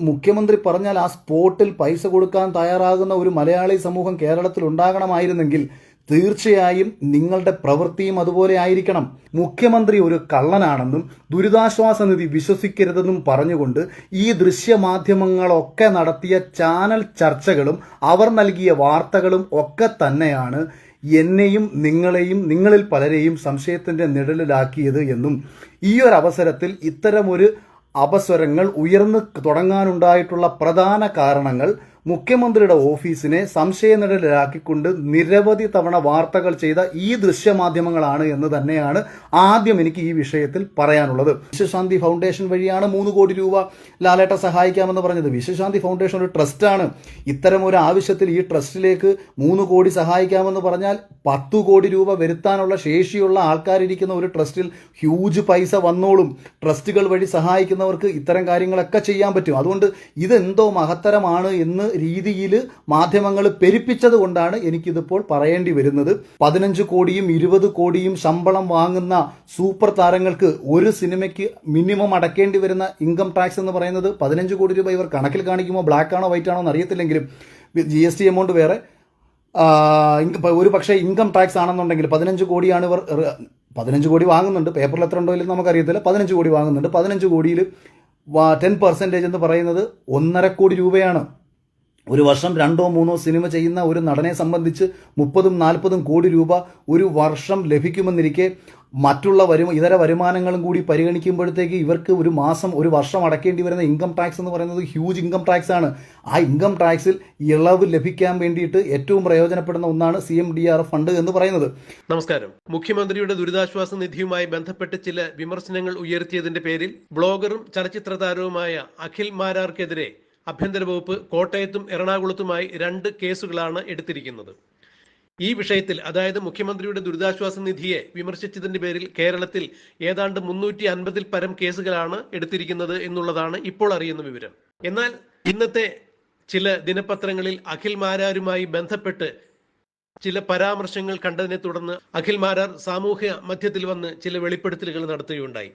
മുഖ്യമന്ത്രി പറഞ്ഞാൽ ആ സ്പോട്ടിൽ പൈസ കൊടുക്കാൻ തയ്യാറാകുന്ന ഒരു മലയാളി സമൂഹം കേരളത്തിൽ ഉണ്ടാകണമായിരുന്നെങ്കിൽ തീർച്ചയായും നിങ്ങളുടെ പ്രവൃത്തിയും അതുപോലെ ആയിരിക്കണം. മുഖ്യമന്ത്രി ഒരു കള്ളനാണെന്നും ദുരിതാശ്വാസ നിധി വിശ്വസിക്കരുതെന്നും പറഞ്ഞുകൊണ്ട് ഈ ദൃശ്യമാധ്യമങ്ങളൊക്കെ നടത്തിയ ചാനൽ ചർച്ചകളും അവർ നൽകിയ വാർത്തകളും ഒക്കെ തന്നെയാണ് എന്നെയും നിങ്ങളെയും നിങ്ങളിൽ പലരെയും സംശയത്തിന്റെ നിഴലിലാക്കിയത് എന്നും ഈ ഒരു അവസരത്തിൽ ഇത്തരമൊരു അപസ്വരങ്ങൾ ഉയർന്നു തുടങ്ങാനുണ്ടായിട്ടുള്ള പ്രധാന കാരണങ്ങൾ മുഖ്യമന്ത്രിയുടെ ഓഫീസിനെ സംശയനിഴലിലാക്കിക്കൊണ്ട് നിരവധി തവണ വാർത്തകൾ ചെയ്ത ഈ ദൃശ്യമാധ്യമങ്ങളാണ് എന്ന് തന്നെയാണ് ആദ്യം എനിക്ക് ഈ വിഷയത്തിൽ പറയാനുള്ളത്. വിശ്വശാന്തി ഫൗണ്ടേഷൻ വഴിയാണ് മൂന്ന് കോടി രൂപ ലാലേട്ട സഹായിക്കാമെന്ന് പറഞ്ഞത്. വിശ്വശാന്തി ഫൗണ്ടേഷൻ ഒരു ട്രസ്റ്റാണ്. ഇത്തരം ഒരു ആവശ്യത്തിൽ ഈ ട്രസ്റ്റിലേക്ക് മൂന്ന് കോടി സഹായിക്കാമെന്ന് പറഞ്ഞാൽ പത്ത് കോടി രൂപ വരുത്താനുള്ള ശേഷിയുള്ള ആൾക്കാരിരിക്കുന്ന ഒരു ട്രസ്റ്റിൽ ഹ്യൂജ് പൈസ വന്നോളും. ട്രസ്റ്റുകൾ വഴി സഹായിക്കുന്നവർക്ക് ഇത്തരം കാര്യങ്ങളൊക്കെ ചെയ്യാൻ പറ്റും. അതുകൊണ്ട് ഇതെന്തോ മഹത്തരമാണ് എന്ന് രീതിയിൽ മാധ്യമങ്ങൾ പെരുപ്പിച്ചത് കൊണ്ടാണ് എനിക്കിതിപ്പോൾ പറയേണ്ടി വരുന്നത്. പതിനഞ്ച് കോടിയും ഇരുപത് കോടിയും ശമ്പളം വാങ്ങുന്ന സൂപ്പർ താരങ്ങൾക്ക് ഒരു സിനിമയ്ക്ക് മിനിമം അടക്കേണ്ടി വരുന്ന ഇൻകം ടാക്സ് എന്ന് പറയുന്നത് പതിനഞ്ച് കോടി രൂപ ഇവർ കണക്കിൽ കാണിക്കുമ്പോൾ ബ്ലാക്ക് ആണോ വൈറ്റ് ആണോ എന്ന് അറിയത്തില്ലെങ്കിലും ജി എസ് ടി എമൗണ്ട് വേറെ ഒരു പക്ഷേ ഇൻകം ടാക്സ് ആണെന്നുണ്ടെങ്കിൽ പതിനഞ്ച് കോടിയാണ് ഇവർ പതിനഞ്ച് കോടി വാങ്ങുന്നുണ്ട്. പേപ്പറിൽ എത്ര ഉണ്ടോ ഇല്ലെന്ന് നമുക്കറിയത്തില്ല. പതിനഞ്ച് കോടി വാങ്ങുന്നുണ്ട്. പതിനഞ്ച് കോടിയിൽ ടെൻ പെർസെന്റേജ് എന്ന് പറയുന്നത് ഒന്നര കോടി രൂപയാണ്. ഒരു വർഷം രണ്ടോ മൂന്നോ സിനിമ ചെയ്യുന്ന ഒരു നടനെ സംബന്ധിച്ച് മുപ്പതും നാൽപ്പതും കോടി രൂപ ഒരു വർഷം ലഭിക്കുമെന്നിരിക്കെ മറ്റുള്ള വരുമ ഇതര വരുമാനങ്ങളും കൂടി പരിഗണിക്കുമ്പോഴത്തേക്ക് ഇവർക്ക് ഒരു മാസം ഒരു വർഷം അടക്കേണ്ടി വരുന്ന ഇൻകം ടാക്സ് എന്ന് പറയുന്നത് ഹ്യൂജ് ഇൻകം ടാക്സ് ആണ്. ആ ഇൻകം ടാക്സിൽ ഇളവ് ലഭിക്കാൻ വേണ്ടിയിട്ട് ഏറ്റവും പ്രയോജനപ്പെടുന്ന ഒന്നാണ് C M D R fund എന്ന് പറയുന്നത്. നമസ്കാരം. മുഖ്യമന്ത്രിയുടെ ദുരിതാശ്വാസ നിധിയുമായി ബന്ധപ്പെട്ട് ചില വിമർശനങ്ങൾ ഉയർത്തിയതിന്റെ പേരിൽ ബ്ലോഗറും ചലച്ചിത്ര താരവുമായ അഖിൽ മാരാർക്കെതിരെ ആഭ്യന്തര വകുപ്പ് കോട്ടയത്തും എറണാകുളത്തുമായി രണ്ട് കേസുകളാണ് എടുത്തിരിക്കുന്നത്. ഈ വിഷയത്തിൽ അതായത് മുഖ്യമന്ത്രിയുടെ ദുരിതാശ്വാസ നിധിയെ വിമർശിച്ചതിന്റെ പേരിൽ കേരളത്തിൽ ഏതാണ്ട് മുന്നൂറ്റി അൻപതിൽ പരം കേസുകളാണ് എടുത്തിരിക്കുന്നത് എന്നുള്ളതാണ് ഇപ്പോൾ അറിയുന്ന വിവരം. എന്നാൽ ഇന്നത്തെ ചില ദിനപത്രങ്ങളിൽ അഖിൽ മാരാരുമായി ബന്ധപ്പെട്ട് ചില പരാമർശങ്ങൾ കണ്ടതിനെ തുടർന്ന് അഖിൽ മാരാർ സാമൂഹ്യ മധ്യത്തിൽ വന്ന് ചില വെളിപ്പെടുത്തലുകൾ നടത്തുകയുണ്ടായി.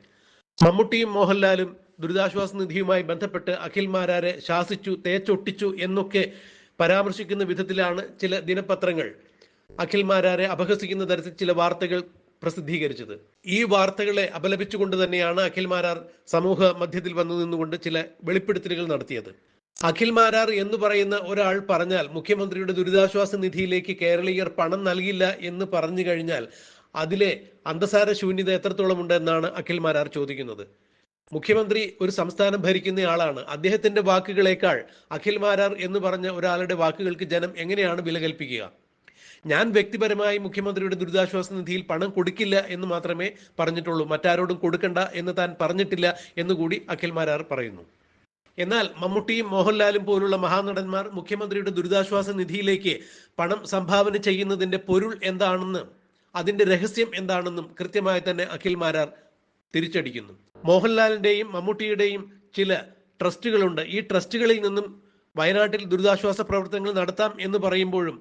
മമ്മൂട്ടിയും മോഹൻലാലും ദുരിതാശ്വാസ നിധിയുമായി ബന്ധപ്പെട്ട് അഖിൽ മാരാരെ ശാസിച്ചു തേച്ചൊട്ടിച്ചു എന്നൊക്കെ പരാമർശിക്കുന്ന വിധത്തിലാണ് ചില ദിനപത്രങ്ങൾ. അഖിൽ മാരാരെ അപഹസിക്കുന്ന തരത്തിൽ ചില വാർത്തകൾ പ്രസിദ്ധീകരിച്ചത്. ഈ വാർത്തകളെ അപലപിച്ചുകൊണ്ട് തന്നെയാണ് അഖിൽമാരാർ സമൂഹ മധ്യത്തിൽ വന്നു നിന്നുകൊണ്ട് ചില വെളിപ്പെടുത്തലുകൾ നടത്തിയത്. അഖിൽമാരാർ എന്ന് പറയുന്ന ഒരാൾ പറഞ്ഞാൽ മുഖ്യമന്ത്രിയുടെ ദുരിതാശ്വാസ നിധിയിലേക്ക് കേരളീയർ പണം നൽകില്ല എന്ന് പറഞ്ഞു കഴിഞ്ഞാൽ അതിലെ അന്തസാര ശൂന്യത എത്രത്തോളം ഉണ്ട് എന്നാണ് അഖിൽമാരാർ ചോദിക്കുന്നത്. മുഖ്യമന്ത്രി ഒരു സംസ്ഥാനം ഭരിക്കുന്ന ആളാണ് അദ്ദേഹത്തിന്റെ വാക്കുകളേക്കാൾ അഖിൽ മാരാർ എന്ന് പറഞ്ഞ ഒരാളുടെ വാക്കുകൾക്ക് ജനം എങ്ങനെയാണ് വില കൽപ്പിക്കുക? ഞാൻ വ്യക്തിപരമായി മുഖ്യമന്ത്രിയുടെ ദുരിതാശ്വാസ നിധിയിൽ പണം കൊടുക്കില്ല എന്ന് മാത്രമേ പറഞ്ഞിട്ടുള്ളൂ. മറ്റാരോടും കൊടുക്കണ്ട എന്ന് താൻ പറഞ്ഞിട്ടില്ല എന്നുകൂടി അഖിൽ മാരാർ പറയുന്നു. എന്നാൽ മമ്മൂട്ടിയും മോഹൻലാലും പോലുള്ള മഹാനടന്മാർ മുഖ്യമന്ത്രിയുടെ ദുരിതാശ്വാസ നിധിയിലേക്ക് പണം സംഭാവന ചെയ്യുന്നതിന്റെ പൊരുൾ എന്താണെന്ന് അതിന്റെ രഹസ്യം എന്താണെന്നും കൃത്യമായി തന്നെ അഖിൽ മാരാർ തിരിച്ചടിക്കുന്നു. മോഹൻലാലിന്റെയും മമ്മൂട്ടിയുടെയും ചില ട്രസ്റ്റുകളുണ്ട്. ഈ ട്രസ്റ്റുകളിൽ നിന്നും വയനാട്ടിൽ ദുരിതാശ്വാസ പ്രവർത്തനങ്ങൾ നടത്താം എന്ന് പറയുമ്പോഴും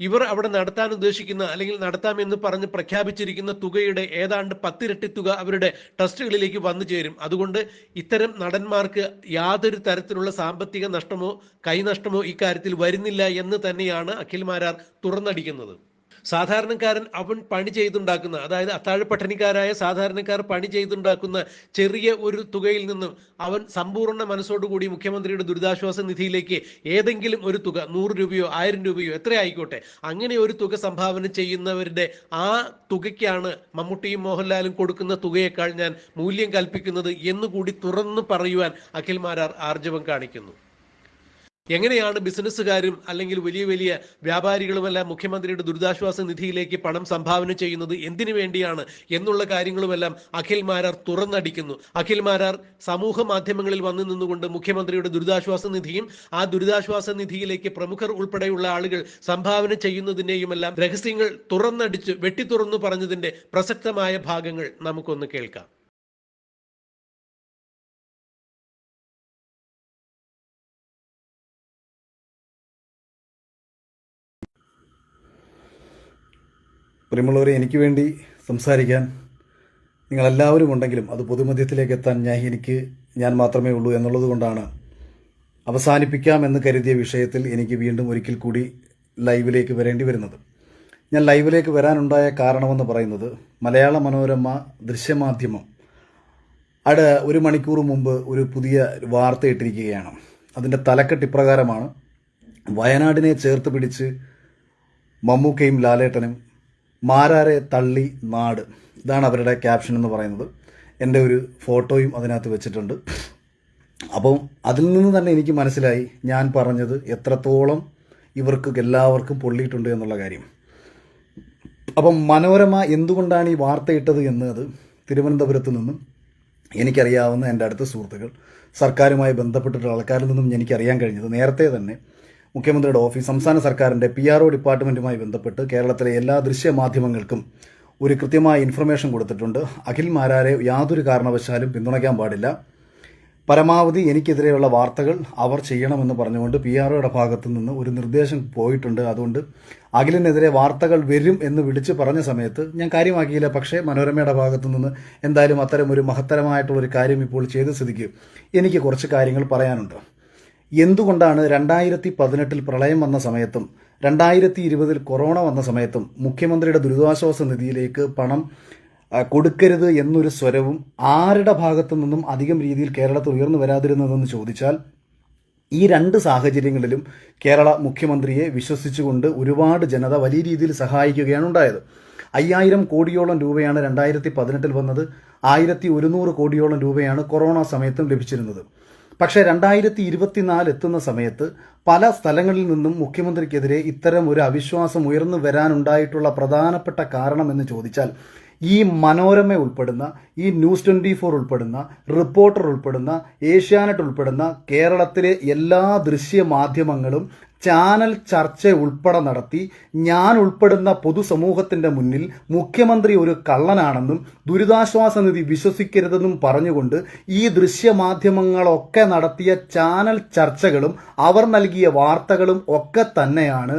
ഇവർ അവിടെ നടത്താൻ ഉദ്ദേശിക്കുന്ന അല്ലെങ്കിൽ നടത്താം എന്ന് പറഞ്ഞ് പ്രഖ്യാപിച്ചിരിക്കുന്ന തുകയുടെ ഏതാണ്ട് പത്തിരട്ടി തുക അവരുടെ ട്രസ്റ്റുകളിലേക്ക് വന്നു ചേരും. അതുകൊണ്ട് ഇത്തരം നടന്മാർക്ക് യാതൊരു തരത്തിലുള്ള സാമ്പത്തിക നഷ്ടമോ കൈനഷ്ടമോ ഇക്കാര്യത്തിൽ വരുന്നില്ല എന്ന് തന്നെയാണ് അഖിൽ മാരാർ തുറന്നടിക്കുന്നത്. സാധാരണക്കാരൻ അവൻ പണി ചെയ്തുണ്ടാക്കുന്ന അതായത് അത്താഴപ്പട്ടണിക്കാരായ സാധാരണക്കാർ പണി ചെയ്തുണ്ടാക്കുന്ന ചെറിയ ഒരു തുകയിൽ നിന്നും അവൻ സമ്പൂർണ മനസ്സോടുകൂടി മുഖ്യമന്ത്രിയുടെ ദുരിതാശ്വാസ നിധിയിലേക്ക് ഏതെങ്കിലും ഒരു തുക നൂറ് രൂപയോ ആയിരം രൂപയോ എത്ര ആയിക്കോട്ടെ അങ്ങനെ ഒരു തുക സംഭാവന ചെയ്യുന്നവരുടെ ആ തുകയ്ക്കാണ് മമ്മൂട്ടിയും മോഹൻലാലും കൊടുക്കുന്ന തുകയേക്കാൾ ഞാൻ മൂല്യം കൽപ്പിക്കുന്നത് എന്നുകൂടി തുറന്നു പറയുവാൻ അഖിൽ മാരാർ ആർജവം കാണിക്കുന്നു. എങ്ങനെയാണ് ബിസിനസ്സുകാരും അല്ലെങ്കിൽ വലിയ വലിയ വ്യാപാരികളുമെല്ലാം മുഖ്യമന്ത്രിയുടെ ദുരിതാശ്വാസ നിധിയിലേക്ക് പണം സംഭാവന ചെയ്യുന്നത് എന്തിനു വേണ്ടിയാണ് എന്നുള്ള കാര്യങ്ങളുമെല്ലാം അഖിൽ മാരാർ തുറന്നടിക്കുന്നു. അഖിൽ മാരാർ സമൂഹ മാധ്യമങ്ങളിൽ വന്നു നിന്നുകൊണ്ട് മുഖ്യമന്ത്രിയുടെ ദുരിതാശ്വാസ നിധിയും ആ ദുരിതാശ്വാസ നിധിയിലേക്ക് പ്രമുഖർ ഉൾപ്പെടെയുള്ള ആളുകൾ സംഭാവന ചെയ്യുന്നതിന്റെയുമെല്ലാം രഹസ്യങ്ങൾ തുറന്നടിച്ച് വെട്ടി തുറന്നു പറഞ്ഞതിന്റെ പ്രസക്തമായ ഭാഗങ്ങൾ നമുക്കൊന്ന് കേൾക്കാം. പ്രിയമുള്ളവരെ എനിക്ക് വേണ്ടി സംസാരിക്കാൻ നിങ്ങളെല്ലാവരും ഉണ്ടെങ്കിലും അത് പൊതുമധ്യത്തിലേക്ക് എത്താൻ ഞാൻ എനിക്ക് ഞാൻ മാത്രമേ ഉള്ളൂ എന്നുള്ളത് കൊണ്ടാണ് അവസാനിപ്പിക്കാം എന്ന് കരുതിയ വിഷയത്തിൽ എനിക്ക് വീണ്ടും ഒരിക്കൽ കൂടി ലൈവിലേക്ക് വരേണ്ടി വരുന്നത്. ഞാൻ ലൈവിലേക്ക് വരാനുണ്ടായ കാരണമെന്ന് പറയുന്നത് മലയാള മനോരമ ദൃശ്യമാധ്യമം അട ഒരു മണിക്കൂർ മുമ്പ് ഒരു പുതിയ വാർത്ത ഇട്ടിരിക്കുകയാണ്. അതിന്റെ തലക്കെട്ട് ഇപ്രകാരമാണ്. വയനാടിനെ ചേർത്ത് പിടിച്ച് മമ്മൂക്കയും ലാലേട്ടനും മാരാരെ തള്ളി നാട്. ഇതാണ് അവരുടെ ക്യാപ്ഷൻ എന്ന് പറയുന്നത്. എന്റെ ഒരു ഫോട്ടോയും അതിനകത്ത് വെച്ചിട്ടുണ്ട്. അപ്പം അതിൽ നിന്ന് തന്നെ എനിക്ക് മനസ്സിലായി ഞാൻ പറഞ്ഞത് എത്രത്തോളം ഇവർക്ക് എല്ലാവർക്കും പൊള്ളിയിട്ടുണ്ട് എന്നുള്ള കാര്യം. അപ്പം മനോരമ എന്തുകൊണ്ടാണ് ഈ വാർത്ത ഇട്ടത് എന്നത് തിരുവനന്തപുരത്ത് നിന്നും എനിക്കറിയാവുന്ന എന്റെ അടുത്ത സുഹൃത്തുക്കൾ സർക്കാരുമായി ബന്ധപ്പെട്ടിട്ടുള്ള ആൾക്കാരിൽ നിന്നും എനിക്കറിയാൻ കഴിഞ്ഞത് നേരത്തെ തന്നെ മുഖ്യമന്ത്രിയുടെ ഓഫീസ് സംസ്ഥാന സർക്കാരിന്റെ പി ആർ ഒ ഡിപ്പാർട്ട്മെന്റുമായി ബന്ധപ്പെട്ട് കേരളത്തിലെ എല്ലാ ദൃശ്യമാധ്യമങ്ങൾക്കും ഒരു കൃത്യമായ ഇൻഫർമേഷൻ കൊടുത്തിട്ടുണ്ട്. അഖിൽ മാരാരെ യാതൊരു കാരണവശാലും പിന്തുണയ്ക്കാൻ പാടില്ല. പരമാവധി എനിക്കെതിരെയുള്ള വാർത്തകൾ അവർ ചെയ്യണമെന്ന് പറഞ്ഞുകൊണ്ട് പി ആർ ഒയുടെ ഭാഗത്തു നിന്ന് ഒരു നിർദ്ദേശം പോയിട്ടുണ്ട്. അതുകൊണ്ട് അഖിലിനെതിരെ വാർത്തകൾ വരും എന്ന് വിളിച്ച് പറഞ്ഞ സമയത്ത് ഞാൻ കാര്യമാക്കിയില്ല. പക്ഷേ മനോരമയുടെ ഭാഗത്തു നിന്ന് എന്തായാലും അത്തരം ഒരു മഹത്തരമായിട്ടുള്ള ഒരു കാര്യം ഇപ്പോൾ ചെയ്ത സ്ഥിതിക്ക് എനിക്ക് കുറച്ച് കാര്യങ്ങൾ പറയാനുണ്ട്. എന്തുകൊണ്ടാണ് രണ്ടായിരത്തി പതിനെട്ടിൽ പ്രളയം വന്ന സമയത്തും രണ്ടായിരത്തി ഇരുപതിൽ കൊറോണ വന്ന സമയത്തും മുഖ്യമന്ത്രിയുടെ ദുരിതാശ്വാസ നിധിയിലേക്ക് പണം കൊടുക്കരുത് എന്നൊരു സ്വരവും ആരുടെ ഭാഗത്തു നിന്നും അധികം രീതിയിൽ കേരളത്തിൽ ഉയർന്നു വരാതിരുന്നതെന്ന് ചോദിച്ചാൽ ഈ രണ്ട് സാഹചര്യങ്ങളിലും കേരള മുഖ്യമന്ത്രിയെ വിശ്വസിച്ചുകൊണ്ട് ഒരുപാട് ജനത വലിയ രീതിയിൽ സഹായിക്കുകയാണ് ഉണ്ടായത്. അയ്യായിരം കോടിയോളം രൂപയാണ് രണ്ടായിരത്തി പതിനെട്ടിൽ വന്നത്. ആയിരത്തി ഒരുന്നൂറ് കോടിയോളം രൂപയാണ് കൊറോണ സമയത്തും ലഭിച്ചിരുന്നത്. പക്ഷേ രണ്ടായിരത്തി ഇരുപത്തിനാല് എത്തുന്ന സമയത്ത് പല സ്ഥലങ്ങളിൽ നിന്നും മുഖ്യമന്ത്രിക്കെതിരെ ഇത്തരം ഒരു അവിശ്വാസം ഉയർന്നു വരാനുണ്ടായിട്ടുള്ള പ്രധാനപ്പെട്ട കാരണം എന്ന് ചോദിച്ചാൽ ഈ മനോരമ ഉൾപ്പെടുന്ന ഈ ന്യൂസ് ട്വന്റി ഫോർ ഉൾപ്പെടുന്ന റിപ്പോർട്ടർ ഉൾപ്പെടുന്ന ഏഷ്യാനെറ്റ് ഉൾപ്പെടുന്ന കേരളത്തിലെ എല്ലാ ദൃശ്യ മാധ്യമങ്ങളും ചാനൽ ചർച്ച ഉൾപ്പെടെ നടത്തി ഞാൻ ഉൾപ്പെടുന്ന പൊതുസമൂഹത്തിന്റെ മുന്നിൽ മുഖ്യമന്ത്രി ഒരു കള്ളനാണെന്നും ദുരിതാശ്വാസ നിധി വിശ്വസിക്കരുതെന്നും പറഞ്ഞുകൊണ്ട് ഈ ദൃശ്യമാധ്യമങ്ങളൊക്കെ നടത്തിയ ചാനൽ ചർച്ചകളും അവർ നൽകിയ വാർത്തകളും ഒക്കെ തന്നെയാണ്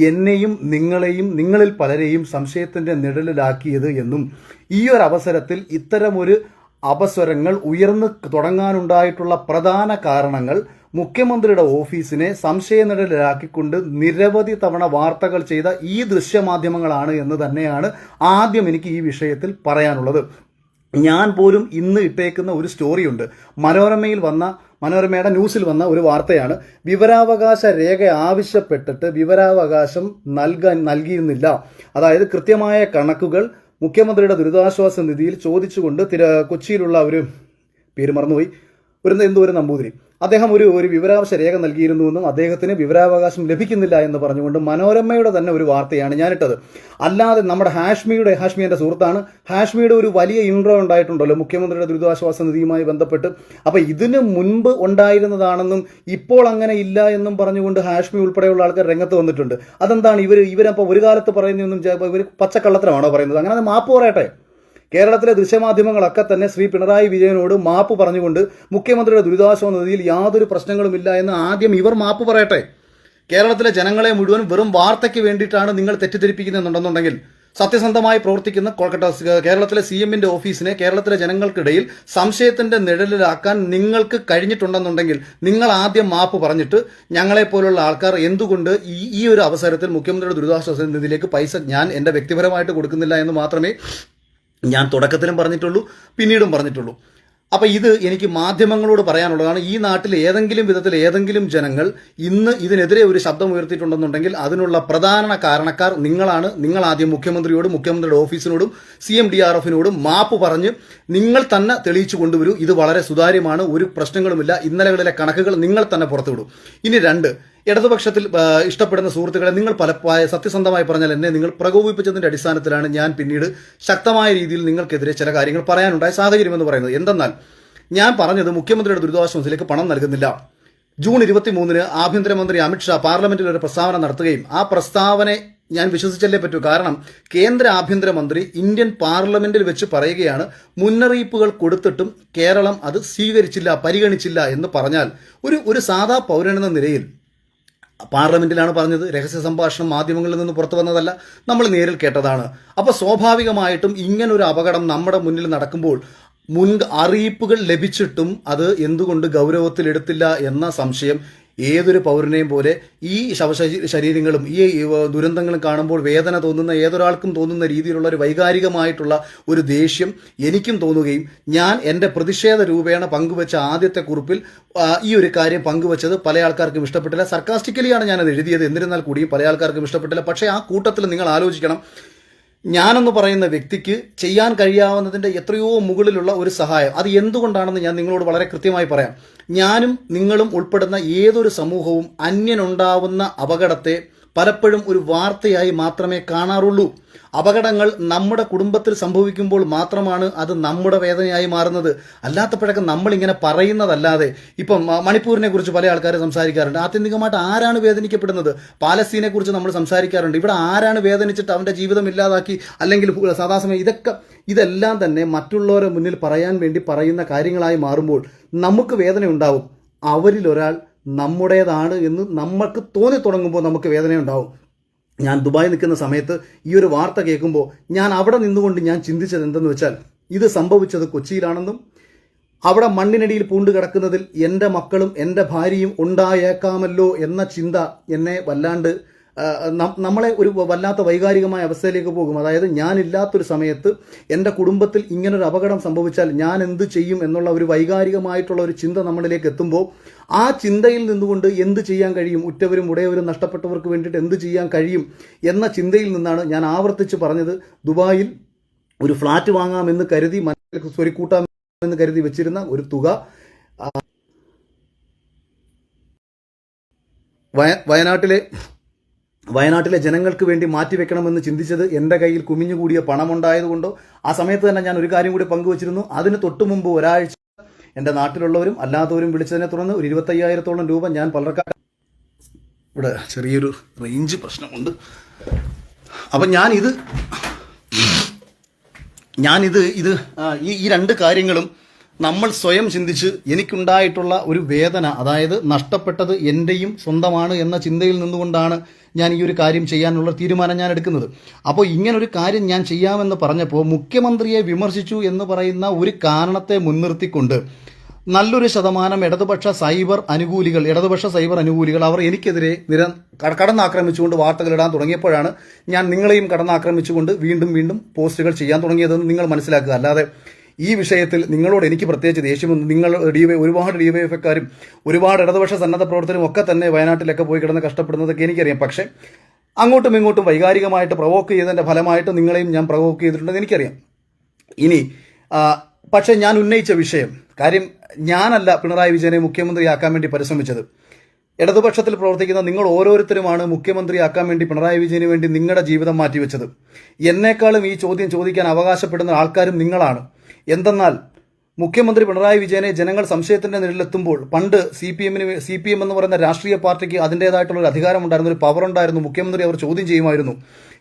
എന്നെയും നിങ്ങളെയും നിങ്ങളിൽ പലരെയും സംശയത്തിന്റെ നിഴലിലാക്കിയത് എന്നും ഈ ഒരു അവസരത്തിൽ ഇത്തരമൊരു അപസ്വരങ്ങൾ ഉയർന്നു തുടങ്ങാനുണ്ടായിട്ടുള്ള പ്രധാന കാരണങ്ങൾ മുഖ്യമന്ത്രിയുടെ ഓഫീസിനെ സംശയനിഴലിലാക്കിക്കൊണ്ട് നിരവധി തവണ വാർത്തകൾ ചെയ്ത ഈ ദൃശ്യമാധ്യമങ്ങളാണ് എന്ന് തന്നെയാണ് ആദ്യം എനിക്ക് ഈ വിഷയത്തിൽ പറയാനുള്ളത്. ഞാൻ പോലും ഇന്ന് ഇട്ടേക്കുന്ന ഒരു സ്റ്റോറിയുണ്ട്. മനോരമയിൽ വന്ന മനോരമയുടെ ന്യൂസിൽ വന്ന ഒരു വാർത്തയാണ്. വിവരാവകാശ രേഖ ആവശ്യപ്പെട്ടിട്ട് വിവരാവകാശം നൽകാൻ നൽകിയിരുന്നില്ല. അതായത് കൃത്യമായ കണക്കുകൾ മുഖ്യമന്ത്രിയുടെ ദുരിതാശ്വാസ നിധിയിൽ ചോദിച്ചുകൊണ്ട് തിര കൊച്ചിയിലുള്ള ഒരു പേര് മറന്നുപോയി ഒരു നമ്പൂതിരി. അദ്ദേഹം ഒരു ഒരു വിവരാവകാശ രേഖ നൽകിയിരുന്നുവെന്നും അദ്ദേഹത്തിന് വിവരാവകാശം ലഭിക്കുന്നില്ല എന്ന് പറഞ്ഞുകൊണ്ട് മനോരമയുടെ തന്നെ ഒരു വാർത്തയാണ് ഞാനിട്ടത്. അല്ലാതെ നമ്മുടെ ഹാഷ്മിയുടെ ഹാഷ്മി എന്റെ സുഹൃത്താണ്. ഹാഷ്മിയുടെ ഒരു വലിയ ഇൻട്രോ ഉണ്ടായിട്ടുണ്ടല്ലോ മുഖ്യമന്ത്രിയുടെ ദുരിതാശ്വാസ നിധിയുമായി ബന്ധപ്പെട്ട്. അപ്പോൾ ഇതിന് മുൻപ് ഉണ്ടായിരുന്നതാണെന്നും ഇപ്പോൾ അങ്ങനെ ഇല്ല എന്നും പറഞ്ഞുകൊണ്ട് ഹാഷ്മി ഉൾപ്പെടെയുള്ള ആൾക്കാർ രംഗത്ത് വന്നിട്ടുണ്ട്. അതെന്താണ് ഇവർ ഇവരപ്പോൾ ഒരു കാലത്ത് പറയുന്നതെന്നും ഇവർ പച്ചക്കള്ളത്തരമാണോ പറയുന്നത്? അങ്ങനെ അത് മാപ്പ് പറയട്ടെ. കേരളത്തിലെ ദൃശ്യമാധ്യമങ്ങളൊക്കെ തന്നെ ശ്രീ പിണറായി വിജയനോട് മാപ്പ് പറഞ്ഞുകൊണ്ട് മുഖ്യമന്ത്രിയുടെ ദുരിതാശ്വാസ നിധിയിൽ യാതൊരു പ്രശ്നങ്ങളുമില്ല എന്ന് ആദ്യം ഇവർ മാപ്പ് പറയട്ടെ. കേരളത്തിലെ ജനങ്ങളെ മുഴുവൻ വെറും വാർത്തയ്ക്ക് വേണ്ടിയിട്ടാണ് നിങ്ങൾ തെറ്റിദ്ധരിപ്പിക്കുന്നുണ്ടെന്നുണ്ടെങ്കിൽ സത്യസന്ധമായി പ്രവർത്തിക്കുന്ന കൊൽക്കത്ത കേരളത്തിലെ സി എമ്മിന്റെ ഓഫീസിനെ കേരളത്തിലെ ജനങ്ങൾക്കിടയിൽ സംശയത്തിന്റെ നിഴലിലാക്കാൻ നിങ്ങൾക്ക് കഴിഞ്ഞിട്ടുണ്ടെന്നുണ്ടെങ്കിൽ നിങ്ങൾ ആദ്യം മാപ്പ് പറഞ്ഞിട്ട് ഞങ്ങളെ പോലുള്ള ആൾക്കാർ എന്തുകൊണ്ട് ഈ ഈ ഒരു അവസരത്തിൽ മുഖ്യമന്ത്രിയുടെ ദുരിതാശ്വാസ നിധിയിലേക്ക് പൈസ ഞാൻ എന്റെ വ്യക്തിപരമായിട്ട് കൊടുക്കുന്നില്ല എന്ന് മാത്രമേ ഞാൻ തുടക്കത്തിലും പറഞ്ഞിട്ടുള്ളൂ പിന്നീടും പറഞ്ഞിട്ടുള്ളൂ. അപ്പോൾ ഇത് എനിക്ക് മാധ്യമങ്ങളോട് പറയാനുള്ളതാണ് ഈ നാട്ടിൽ ഏതെങ്കിലും വിധത്തിൽ ഏതെങ്കിലും ജനങ്ങൾ ഇന്ന് ഇതിനെതിരെ ഒരു ശബ്ദം ഉയർത്തിയിട്ടുണ്ടെന്നുണ്ടെങ്കിൽ അതിനുള്ള പ്രധാന കാരണക്കാർ നിങ്ങളാണ്. നിങ്ങൾ ആദ്യം മുഖ്യമന്ത്രിയോടും മുഖ്യമന്ത്രിയുടെ ഓഫീസിനോടും സി എം ഡി ആർ എഫിനോടും മാപ്പ് പറഞ്ഞ് നിങ്ങൾ തന്നെ തെളിയിച്ചു കൊണ്ടുവരൂ. ഇത് വളരെ സുതാര്യമാണ് ഒരു പ്രശ്നങ്ങളുമില്ല. ഇന്നലകളിലെ കണക്കുകൾ നിങ്ങൾ തന്നെ പുറത്തുവിടും. ഇനി രണ്ട് ഇടതുപക്ഷത്തിൽ ഇഷ്ടപ്പെടുന്ന സുഹൃത്തുക്കളെ നിങ്ങൾ പല സത്യസന്ധമായി പറഞ്ഞാൽ എന്നെ നിങ്ങൾ പ്രകോപിപ്പിച്ചതിന്റെ അടിസ്ഥാനത്തിലാണ് ഞാൻ പിന്നീട് ശക്തമായ രീതിയിൽ നിങ്ങൾക്കെതിരെ ചില കാര്യങ്ങൾ പറയാനുണ്ടായ സാഹചര്യം എന്ന് പറയുന്നത്. എന്തെന്നാൽ ഞാൻ പറഞ്ഞത് മുഖ്യമന്ത്രിയുടെ ദുരിതാശ്വാസത്തിലേക്ക് പണം നൽകുന്നില്ല. ജൂൺ ഇരുപത്തി മൂന്നിന് ആഭ്യന്തരമന്ത്രി അമിത്ഷാ പാർലമെന്റിൽ ഒരു പ്രസ്താവന നടത്തുകയും ആ പ്രസ്താവന ഞാൻ വിശ്വസിച്ചല്ലേ പറ്റൂ. കാരണം കേന്ദ്ര ആഭ്യന്തരമന്ത്രി ഇന്ത്യൻ പാർലമെന്റിൽ വെച്ച് പറയുകയാണ് മുന്നറിയിപ്പുകൾ കൊടുത്തിട്ടും കേരളം അത് സ്വീകരിച്ചില്ല പരിഗണിച്ചില്ല എന്ന് പറഞ്ഞാൽ ഒരു ഒരു സാധാ പൗരനെന്ന നിലയിൽ പാർലമെന്റിലാണ് പറഞ്ഞത്. രഹസ്യ സംഭാഷണം മാധ്യമങ്ങളിൽ നിന്ന് പുറത്തു വന്നതല്ല നമ്മൾ നേരിൽ കേട്ടതാണ്. അപ്പോൾ സ്വാഭാവികമായിട്ടും ഇങ്ങനൊരു അപകടം നമ്മുടെ മുന്നിൽ നടക്കുമ്പോൾ മുൻ അറിയിപ്പുകൾ ലഭിച്ചിട്ടും അത് എന്തുകൊണ്ട് ഗൗരവത്തിലെടുത്തില്ല എന്ന സംശയം ഏതൊരു പൗരനെയും പോലെ ഈ ശവശരീ ശരീരങ്ങളും ഈ ദുരന്തങ്ങളും കാണുമ്പോൾ വേദന തോന്നുന്ന ഏതൊരാൾക്കും തോന്നുന്ന രീതിയിലുള്ള ഒരു വൈകാരികമായിട്ടുള്ള ഒരു ദേഷ്യം എനിക്കും തോന്നുകയും ഞാൻ എന്റെ പ്രതിഷേധ രൂപേണ പങ്കുവച്ച ആദ്യത്തെ കുറിപ്പിൽ ഈ ഒരു കാര്യം പങ്കുവച്ചത് പല ആൾക്കാർക്കും ഇഷ്ടപ്പെട്ടില്ല. സർക്കാസ്റ്റിക്കലിയാണ് ഞാനത് എഴുതിയത്. എന്നിരുന്നാൽ കൂടിയും പല ആൾക്കാർക്കും ഇഷ്ടപ്പെട്ടില്ല. പക്ഷേ ആ കൂട്ടത്തിൽ നിങ്ങൾ ആലോചിക്കണം. ഞാനെന്ന് പറയുന്ന വ്യക്തിക്ക് ചെയ്യാൻ കഴിയാവുന്നതിന്റെ എത്രയോ മുകളിലുള്ള ഒരു സഹായം. അത് എന്തുകൊണ്ടാണെന്ന് ഞാൻ നിങ്ങളോട് വളരെ കൃത്യമായി പറയാം. ഞാനും നിങ്ങളും ഉൾപ്പെടുന്ന ഏതൊരു സമൂഹവും അന്യനുണ്ടാവുന്ന അപകടത്തെ പലപ്പോഴും ഒരു വാർത്തയായി മാത്രമേ കാണാറുള്ളൂ. അപകടങ്ങൾ നമ്മുടെ കുടുംബത്തിൽ സംഭവിക്കുമ്പോൾ മാത്രമാണ് അത് നമ്മുടെ വേദനയായി മാറുന്നത്. അല്ലാത്തപ്പോഴൊക്കെ നമ്മളിങ്ങനെ പറയുന്നതല്ലാതെ ഇപ്പം മണിപ്പൂരിനെ കുറിച്ച് പല ആൾക്കാർ സംസാരിക്കാറുണ്ട്. ആത്യന്തികമായിട്ട് ആരാണ് വേദനിക്കപ്പെടുന്നത്? പാലസ്തീനെ കുറിച്ച് നമ്മൾ സംസാരിക്കാറുണ്ട്. ഇവിടെ ആരാണ് വേദനിച്ചിട്ട് അവന്റെ ജീവിതം ഇല്ലാതാക്കി അല്ലെങ്കിൽ സദാസമയം ഇതൊക്കെ ഇതെല്ലാം തന്നെ മറ്റുള്ളവരെ മുന്നിൽ പറയാൻ വേണ്ടി പറയുന്ന കാര്യങ്ങളായി മാറുമ്പോൾ നമുക്ക് വേദന ഉണ്ടാവും അവരിലൊരാൾ നമ്മുടേതാണ് എന്ന് നമ്മൾക്ക് തോന്നി തുടങ്ങുമ്പോൾ നമുക്ക് വേദന ഉണ്ടാവും ഞാൻ ദുബായി നിൽക്കുന്ന സമയത്ത് ഈ ഒരു വാർത്ത കേൾക്കുമ്പോൾ ഞാൻ അവിടെ നിന്നുകൊണ്ട് ഞാൻ ചിന്തിച്ചത് എന്തെന്ന് വെച്ചാൽ ഇത് സംഭവിച്ചത് കൊച്ചിയിലാണെന്നും അവിടെ മണ്ണിനടിയിൽ പൂണ്ടു കിടക്കുന്നതിൽ എന്റെ മക്കളും എന്റെ ഭാര്യയും ഉണ്ടായേക്കാമല്ലോ എന്ന ചിന്ത എന്നെ വല്ലാണ്ട് നമ്മളെ ഒരു വല്ലാത്ത വൈകാരികമായ അവസ്ഥയിലേക്ക് പോകും. അതായത് ഞാനില്ലാത്തൊരു സമയത്ത് എന്റെ കുടുംബത്തിൽ ഇങ്ങനൊരു അപകടം സംഭവിച്ചാൽ ഞാൻ എന്ത് ചെയ്യും എന്നുള്ള ഒരു വൈകാരികമായിട്ടുള്ള ഒരു ചിന്ത നമ്മളിലേക്ക് എത്തുമ്പോൾ ആ ചിന്തയിൽ നിന്നുകൊണ്ട് എന്ത് ചെയ്യാൻ കഴിയും? ഉറ്റവരും ഉടയവരും നഷ്ടപ്പെട്ടവർക്ക് വേണ്ടിയിട്ട് എന്ത് ചെയ്യാൻ കഴിയും എന്ന ചിന്തയിൽ നിന്നാണ് ഞാൻ ആവർത്തിച്ച് പറഞ്ഞത്. ദുബായിൽ ഒരു ഫ്ലാറ്റ് വാങ്ങാമെന്ന് കരുതി മനസ്സിൽ കൂട്ടാമെന്ന് കരുതി വെച്ചിരുന്ന ഒരു തുക വയ- വയനാട്ടിലെ വയനാട്ടിലെ ജനങ്ങൾക്ക് വേണ്ടി മാറ്റിവെക്കണമെന്ന് ചിന്തിച്ചത് എന്റെ കയ്യിൽ കുമിഞ്ഞുകൂടിയ പണമുണ്ടായതുകൊണ്ടോ ആ സമയത്ത് തന്നെ ഞാൻ ഒരു കാര്യം കൂടി പങ്കുവച്ചിരുന്നു. അതിന് തൊട്ടു മുമ്പ് ഒരാഴ്ച എന്റെ നാട്ടിലുള്ളവരും അല്ലാത്തവരും വിളിച്ചതിനെ തുടർന്ന് ഒരു ഇരുപത്തയ്യായിരത്തോളം രൂപ ഞാൻ പലർക്കാട് ഇവിടെ ചെറിയൊരു റേഞ്ച് പ്രശ്നമുണ്ട്. അപ്പം ഞാനിത് ഞാനിത് ഇത് ഈ രണ്ട് കാര്യങ്ങളും നമ്മൾ സ്വയം ചിന്തിച്ച് എനിക്കുണ്ടായിട്ടുള്ള ഒരു വേദന അതായത് നഷ്ടപ്പെട്ടത് എന്റെയും സ്വന്തമാണ് എന്ന ചിന്തയിൽ നിന്നുകൊണ്ടാണ് ഞാൻ ഈ ഒരു കാര്യം ചെയ്യാനുള്ള തീരുമാനം ഞാൻ എടുക്കുന്നത്. അപ്പോൾ ഇങ്ങനൊരു കാര്യം ഞാൻ ചെയ്യാമെന്ന് പറഞ്ഞപ്പോൾ മുഖ്യമന്ത്രിയെ വിമർശിച്ചു എന്ന് പറയുന്ന ഒരു കാരണത്തെ മുൻനിർത്തിക്കൊണ്ട് നല്ലൊരു ശതമാനം ഇടതുപക്ഷ സൈബർ അനുകൂലികൾ ഇടതുപക്ഷ സൈബർ അനുകൂലികൾ അവർ എനിക്കെതിരെ നിര കട- കടന്നാക്രമിച്ചുകൊണ്ട് വാർത്തകൾ ഇടാൻ തുടങ്ങിയപ്പോഴാണ് ഞാൻ നിങ്ങളെയും കടന്നാക്രമിച്ചുകൊണ്ട് വീണ്ടും വീണ്ടും പോസ്റ്റുകൾ ചെയ്യാൻ തുടങ്ങിയതെന്ന് നിങ്ങൾ മനസ്സിലാക്കുക. അല്ലാതെ ഈ വിഷയത്തിൽ നിങ്ങളോട് എനിക്ക് പ്രത്യേകിച്ച് ദേഷ്യമൊന്നും നിങ്ങൾ ഡി വൈ ഒരുപാട് ഡി വൈ എഫക്കാരും ഒരുപാട് ഇടതുപക്ഷ സന്നദ്ധ പ്രവർത്തനം ഒക്കെ തന്നെ വയനാട്ടിലൊക്കെ പോയി കിടന്ന് കഷ്ടപ്പെടുന്നതൊക്കെ എനിക്കറിയാം. പക്ഷേ അങ്ങോട്ടും ഇങ്ങോട്ടും വൈകാരികമായിട്ട് പ്രവോക്ക് ചെയ്തതിന്റെ ഫലമായിട്ട് നിങ്ങളെയും ഞാൻ പ്രവോക്ക് ചെയ്തിട്ടുണ്ടെന്ന് എനിക്കറിയാം. ഇനി പക്ഷേ ഞാൻ ഉന്നയിച്ച വിഷയം കാര്യം ഞാനല്ല പിണറായി വിജയനെ മുഖ്യമന്ത്രിയാക്കാൻ വേണ്ടി പരിശ്രമിച്ചത്. ഇടതുപക്ഷത്തിൽ പ്രവർത്തിക്കുന്ന നിങ്ങൾ ഓരോരുത്തരുമാണ് മുഖ്യമന്ത്രിയാക്കാൻ വേണ്ടി പിണറായി വിജയന് വേണ്ടി നിങ്ങളുടെ ജീവിതം മാറ്റിവെച്ചത്. എന്നേക്കാളും ഈ ചോദ്യം ചോദിക്കാൻ അവകാശപ്പെടുന്ന ആൾക്കാരും നിങ്ങളാണ്. എന്തെന്നാൽ മുഖ്യമന്ത്രി പിണറായി വിജയനെ ജനങ്ങൾ സംശയത്തിന്റെ നിഴലെത്തുമ്പോൾ പണ്ട് സി പി എമ്മിന് സി പി എം എന്ന് പറയുന്ന രാഷ്ട്രീയ പാർട്ടിക്ക് അതിന്റേതായിട്ടുള്ള ഒരു അധികാരമുണ്ടായിരുന്നു ഒരു പവർ ഉണ്ടായിരുന്നു മുഖ്യമന്ത്രി അവർ ചോദ്യം ചെയ്യുമായിരുന്നു.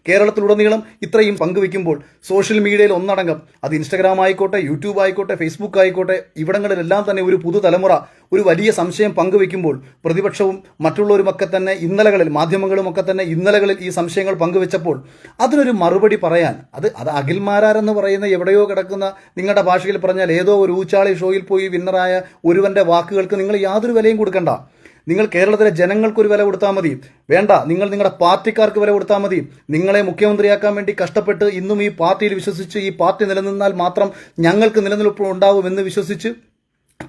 കേരളത്തിലുടനീളം ഇത്രയും പങ്കുവെക്കുമ്പോൾ സോഷ്യൽ മീഡിയയിൽ ഒന്നടങ്കം അത് ഇൻസ്റ്റാഗ്രാം ആയിക്കോട്ടെ യൂട്യൂബ് ആയിക്കോട്ടെ ഫേസ്ബുക്ക് ആയിക്കോട്ടെ ഇവിടങ്ങളിലെല്ലാം തന്നെ ഒരു പുതുതലമുറ ഒരു വലിയ സംശയം പങ്കുവെക്കുമ്പോൾ പ്രതിപക്ഷവും മറ്റുള്ളവരുമൊക്കെ തന്നെ ഇന്നലകളിൽ മാധ്യമങ്ങളുമൊക്കെ തന്നെ ഇന്നലകളിൽ ഈ സംശയങ്ങൾ പങ്കുവെച്ചപ്പോൾ അതിനൊരു മറുപടി പറയാൻ അത് അത് അഖിൽമാരാരെന്ന് പറയുന്ന എവിടെയോ കിടക്കുന്ന നിങ്ങളുടെ ഭാഷയിൽ പറഞ്ഞാൽ ഏതോ ഒരു ഊച്ചാളി ഷോയിൽ പോയി വിന്നറായ ഒരുവന്റെ വാക്കുകൾക്ക് നിങ്ങൾ യാതൊരു വിലയും കൊടുക്കണ്ട. നിങ്ങൾ കേരളത്തിലെ ജനങ്ങൾക്കൊരു വില കൊടുത്താൽ മതി. വേണ്ട നിങ്ങൾ നിങ്ങളുടെ പാർട്ടിക്കാർക്ക് വില കൊടുത്താൽ മതി. നിങ്ങളെ മുഖ്യമന്ത്രിയാക്കാൻ വേണ്ടി കഷ്ടപ്പെട്ട് ഇന്നും ഈ പാർട്ടിയിൽ വിശ്വസിച്ച് ഈ പാർട്ടി നിലനിന്നാൽ മാത്രം ഞങ്ങൾക്ക് നിലനിൽപ്പ് ഉണ്ടാവുമെന്ന് വിശ്വസിച്ച്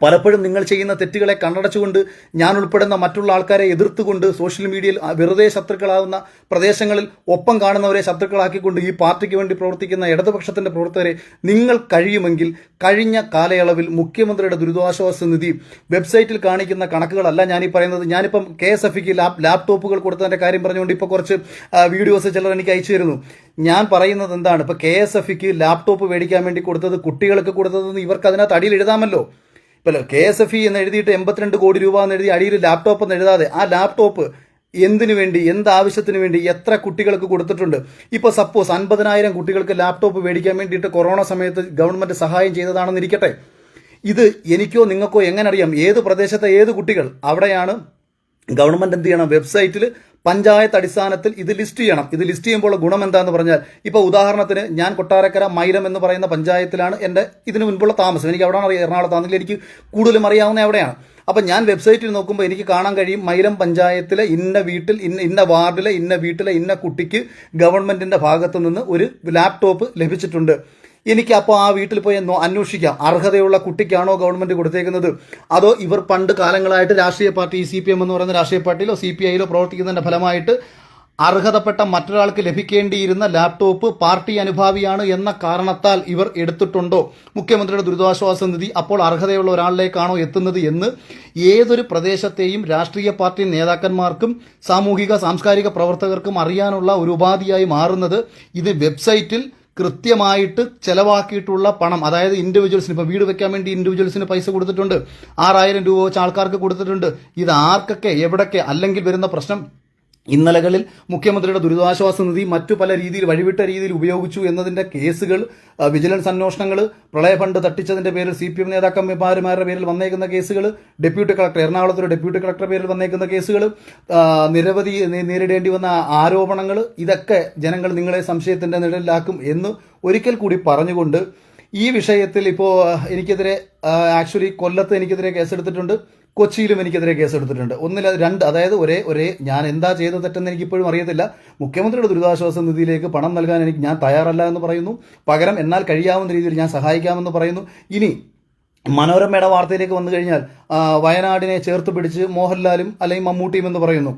പലപ്പോഴും നിങ്ങൾ ചെയ്യുന്ന തെറ്റുകളെ കണ്ടടച്ചുകൊണ്ട് ഞാൻ ഉൾപ്പെടുന്ന മറ്റുള്ള ആൾക്കാരെ എതിർത്തുകൊണ്ട് സോഷ്യൽ മീഡിയയിൽ വെറുതെ ശത്രുക്കളാകുന്ന പ്രദേശങ്ങളിൽ ഒപ്പം കാണുന്നവരെ ശത്രുക്കളാക്കിക്കൊണ്ട് ഈ പാർട്ടിക്ക് വേണ്ടി പ്രവർത്തിക്കുന്ന ഇടതുപക്ഷത്തിന്റെ പ്രവർത്തകരെ നിങ്ങൾ കഴിയുമെങ്കിൽ കഴിഞ്ഞ കാലയളവിൽ മുഖ്യമന്ത്രിയുടെ ദുരിതാശ്വാസ നിധി വെബ്സൈറ്റിൽ കാണിക്കുന്ന കണക്കുകളല്ല ഞാനീ പറയുന്നത്. ഞാനിപ്പം കെ എസ് എഫ് ഇക്ക് ലാപ് ലാപ്ടോപ്പുകൾ കൊടുത്തതിന്റെ കാര്യം പറഞ്ഞുകൊണ്ട് ഇപ്പോൾ കുറച്ച് വീഡിയോസ് ചിലർ എനിക്ക് അയച്ചു തരുന്നു. ഞാൻ പറയുന്നത് എന്താണ്? ഇപ്പൊ കെ എസ് എഫ് ഇക്ക് ലാപ്ടോപ്പ് മേടിക്കാൻ വേണ്ടി കൊടുത്തത് കുട്ടികൾക്ക് കൊടുത്തതെന്ന് ഇവർക്ക് അതിനകത്ത് അടിയിൽ എഴുതാമല്ലോ. ഇപ്പോൾ കെ എസ് എഫ് ഇ എന്ന് എഴുതിയിട്ട് എൺപത്തിരണ്ട് കോടി രൂപ എന്ന് എഴുതി അടിയിൽ ലാപ്ടോപ്പ് എന്ന് എഴുതാതെ ആ ലാപ്ടോപ്പ് എന്തിനു വേണ്ടി എന്ത് ആവശ്യത്തിന് വേണ്ടി എത്ര കുട്ടികൾക്ക് കൊടുത്തിട്ടുണ്ട്? ഇപ്പോൾ സപ്പോസ് അൻപതിനായിരം കുട്ടികൾക്ക് ലാപ്ടോപ്പ് മേടിക്കാൻ വേണ്ടിയിട്ട് കൊറോണ സമയത്ത് ഗവൺമെന്റ് സഹായം ചെയ്തതാണെന്നിരിക്കട്ടെ ഇത് എനിക്കോ നിങ്ങൾക്കോ എങ്ങനെ അറിയാം? ഏത് പ്രദേശത്തെ ഏത് കുട്ടികൾ അവിടെയാണ് ഗവൺമെന്റ് എന്ത് ചെയ്യണം? വെബ്സൈറ്റിൽ പഞ്ചായത്ത് അടിസ്ഥാനത്തിൽ ഇത് ലിസ്റ്റ് ചെയ്യണം. ഇത് ലിസ്റ്റ് ചെയ്യുമ്പോൾ ഗുണം എന്താന്ന് പറഞ്ഞാൽ ഇപ്പൊ ഉദാഹരണത്തിന് ഞാൻ കൊട്ടാരക്കര മൈലം എന്ന് പറയുന്ന പഞ്ചായത്തിലാണ് എന്റെ ഇതിന് മുൻപുള്ള താമസം. എനിക്ക് അവിടെയാണ് അറിയാം എറണാകുളത്താണെങ്കിൽ എനിക്ക് കൂടുതലും അറിയാവുന്ന എവിടെയാണ് അപ്പം ഞാൻ വെബ്സൈറ്റിൽ നോക്കുമ്പോൾ എനിക്ക് കാണാൻ കഴിയും മൈലം പഞ്ചായത്തിലെ ഇന്ന വീട്ടിൽ ഇന്ന ഇന്ന വാർഡിലെ ഇന്ന വീട്ടിലെ ഇന്ന കുട്ടിക്ക് ഗവൺമെന്റിന്റെ ഭാഗത്തു നിന്ന് ഒരു ലാപ്ടോപ്പ് ലഭിച്ചിട്ടുണ്ട്. എനിക്ക് അപ്പോൾ ആ വീട്ടിൽ പോയി അന്വേഷിക്കാം. അർഹതയുള്ള കുട്ടിക്കാണോ ഗവൺമെന്റ് കൊടുത്തേക്കുന്നത്? അതോ ഇവർ പണ്ട് കാലങ്ങളായിട്ട് രാഷ്ട്രീയ പാർട്ടി സി പി എം എന്ന് പറയുന്ന രാഷ്ട്രീയ പാർട്ടിയിലോ സി പി ഐയിലോ പ്രവർത്തിക്കുന്നതിന്റെ ഫലമായിട്ട് അർഹതപ്പെട്ട മറ്റൊരാൾക്ക് ലഭിക്കേണ്ടിയിരുന്ന ലാപ്ടോപ്പ് പാർട്ടി അനുഭാവിയാണ് എന്ന കാരണത്താൽ ഇവർ എടുത്തിട്ടുണ്ടോ? മുഖ്യമന്ത്രിയുടെ ദുരിതാശ്വാസ നിധി അപ്പോൾ അർഹതയുള്ള ഒരാളിലേക്കാണോ എത്തുന്നത് എന്ന് ഏതൊരു പ്രദേശത്തെയും രാഷ്ട്രീയ പാർട്ടി നേതാക്കന്മാർക്കും സാമൂഹിക സാംസ്കാരിക പ്രവർത്തകർക്കും അറിയാനുള്ള ഒരു ഉപാധിയായി മാറുന്നത് ഇത് വെബ്സൈറ്റിൽ കൃത്യമായിട്ട് ചെലവാക്കിയിട്ടുള്ള പണം അതായത് ഇൻഡിവിജ്വൽസിന് ഇപ്പോൾ വീട് വെക്കാൻ വേണ്ടി ഇൻഡിവിജ്വൽസിന് പൈസ കൊടുത്തിട്ടുണ്ട് ആറായിരം രൂപ വെച്ച് ആൾക്കാർക്ക് കൊടുത്തിട്ടുണ്ട്. ഇത് ആർക്കൊക്കെ എവിടൊക്കെ അല്ലെങ്കിൽ വരുന്ന പ്രശ്നം ഇന്നലകളിൽ മുഖ്യമന്ത്രിയുടെ ദുരിതാശ്വാസ നിധി മറ്റു പല രീതിയിൽ വഴിവിട്ട രീതിയിൽ ഉപയോഗിച്ചു എന്നതിന്റെ കേസുകൾ വിജിലൻസ് അന്വേഷണങ്ങൾ പ്രളയ ഫണ്ട് തട്ടിച്ചതിന്റെ പേരിൽ സി പി എം പേരിൽ വന്നേക്കുന്ന കേസുകൾ ഡെപ്യൂട്ടി കളക്ടർ എറണാകുളത്തൊരു ഡെപ്യൂട്ടി കളക്ടറുടെ പേരിൽ വന്നേക്കുന്ന കേസുകൾ നിരവധി നേരിടേണ്ടി വന്ന ആരോപണങ്ങൾ ഇതൊക്കെ ജനങ്ങൾ നിങ്ങളെ സംശയത്തിന്റെ നിഴലിലാക്കും എന്ന് ഒരിക്കൽ കൂടി പറഞ്ഞുകൊണ്ട് ഈ വിഷയത്തിൽ ഇപ്പോൾ എനിക്കെതിരെ ആക്ച്വലി കൊല്ലത്ത് എനിക്കെതിരെ കേസെടുത്തിട്ടുണ്ട്. കൊച്ചിയിലും എനിക്കെതിരെ കേസെടുത്തിട്ടുണ്ട്. ഒന്നിൽ രണ്ട് അതായത് ഒരേ ഒരേ ഞാൻ എന്താ ചെയ്ത തെറ്റെന്ന് എനിക്കിപ്പോഴും അറിയത്തില്ല. മുഖ്യമന്ത്രിയുടെ ദുരിതാശ്വാസ നിധിയിലേക്ക് പണം നൽകാൻ എനിക്ക് ഞാൻ തയ്യാറല്ല എന്ന് പറയുന്നു. പകരം എന്നാൽ കഴിയാവുന്ന രീതിയിൽ ഞാൻ സഹായിക്കാമെന്ന് പറയുന്നു. ഇനി മനോരമയുടെ വാർത്തയിലേക്ക് വന്നു കഴിഞ്ഞാൽ വയനാടിനെ ചേർത്ത് പിടിച്ച് മോഹൻലാലും അല്ലെങ്കിൽ മമ്മൂട്ടിയും എന്ന് പറയുന്നു.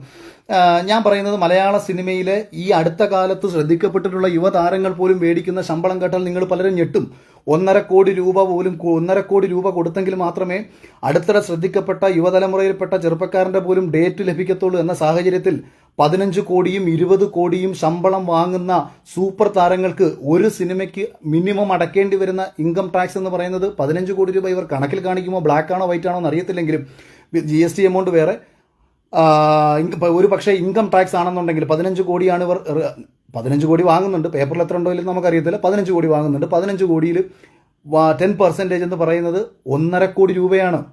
ഞാൻ പറയുന്നത് മലയാള സിനിമയിലെ ഈ അടുത്ത കാലത്ത് ശ്രദ്ധിക്കപ്പെട്ടിട്ടുള്ള യുവതാരങ്ങൾ പോലും മേടിക്കുന്ന ശമ്പളം കേട്ടാൽ നിങ്ങൾ പലരും ഞെട്ടും. ഒന്നര കോടി രൂപ പോലും ഒന്നര കോടി രൂപ കൊടുത്തെങ്കിൽ മാത്രമേ അടുത്തിടെ ശ്രദ്ധിക്കപ്പെട്ട യുവതലമുറയിൽപ്പെട്ട ചെറുപ്പക്കാരന്റെ പോലും ഡേറ്റ് ലഭിക്കത്തുള്ളൂ എന്ന സാഹചര്യത്തിൽ പതിനഞ്ച് കോടിയും ഇരുപത് കോടിയും ശമ്പളം വാങ്ങുന്ന സൂപ്പർ താരങ്ങൾക്ക് ഒരു സിനിമയ്ക്ക് മിനിമം അടക്കേണ്ടി വരുന്ന ഇൻകം ടാക്സ് എന്ന് പറയുന്നത് പതിനഞ്ച് കോടി രൂപ ഇവർ കണക്കിൽ കാണിക്കുമോ? ബ്ലാക്ക് ആണോ വൈറ്റ് ആണോ എന്ന് അറിയത്തില്ലെങ്കിലും ജി എസ് ടി എമൗണ്ട് വേറെ ഒരു പക്ഷേ ഇൻകം ടാക്സ് ആണെന്നുണ്ടെങ്കിൽ പതിനഞ്ച് കോടിയാണ് ഇവർ പതിനഞ്ച് കോടി വാങ്ങുന്നുണ്ട്. പേപ്പറിൽ എത്ര ഉണ്ടോ ഇല്ലെന്ന് നമുക്കറിയത്തില്ല. പതിനഞ്ച് കോടി വാങ്ങുന്നുണ്ട്. പതിനഞ്ച് കോടിയിൽ ടെൻ പെർസെന്റേജ് എന്ന് പറയുന്നത് ഒന്നര കോടി രൂപയാണ്.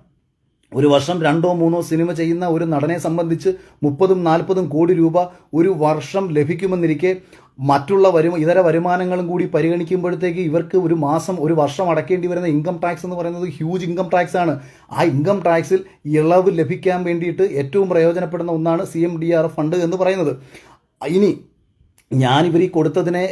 ഒരു വർഷം രണ്ടോ മൂന്നോ സിനിമ ചെയ്യുന്ന ഒരു നടനെ സംബന്ധിച്ച് മുപ്പതും നാൽപ്പതും കോടി രൂപ ഒരു വർഷം ലഭിക്കുമെന്നിരിക്കെ മറ്റുള്ള വരുമ ഇതര വരുമാനങ്ങളും കൂടി പരിഗണിക്കുമ്പോഴത്തേക്ക് ഇവർക്ക് ഒരു മാസം ഒരു വർഷം അടക്കേണ്ടി വരുന്ന ഇൻകം ടാക്സ് എന്ന് പറയുന്നത് ഹ്യൂജ് ഇൻകം ടാക്സ് ആണ്. ആ ഇൻകം ടാക്സിൽ ഇളവ് ലഭിക്കാൻ വേണ്ടിയിട്ട് ഏറ്റവും പ്രയോജനപ്പെടുന്ന ഒന്നാണ് C M D R fund എന്ന് പറയുന്നത്. ഇനി ഞാൻ ഇവർ ഈ കൊടുത്തതിനെ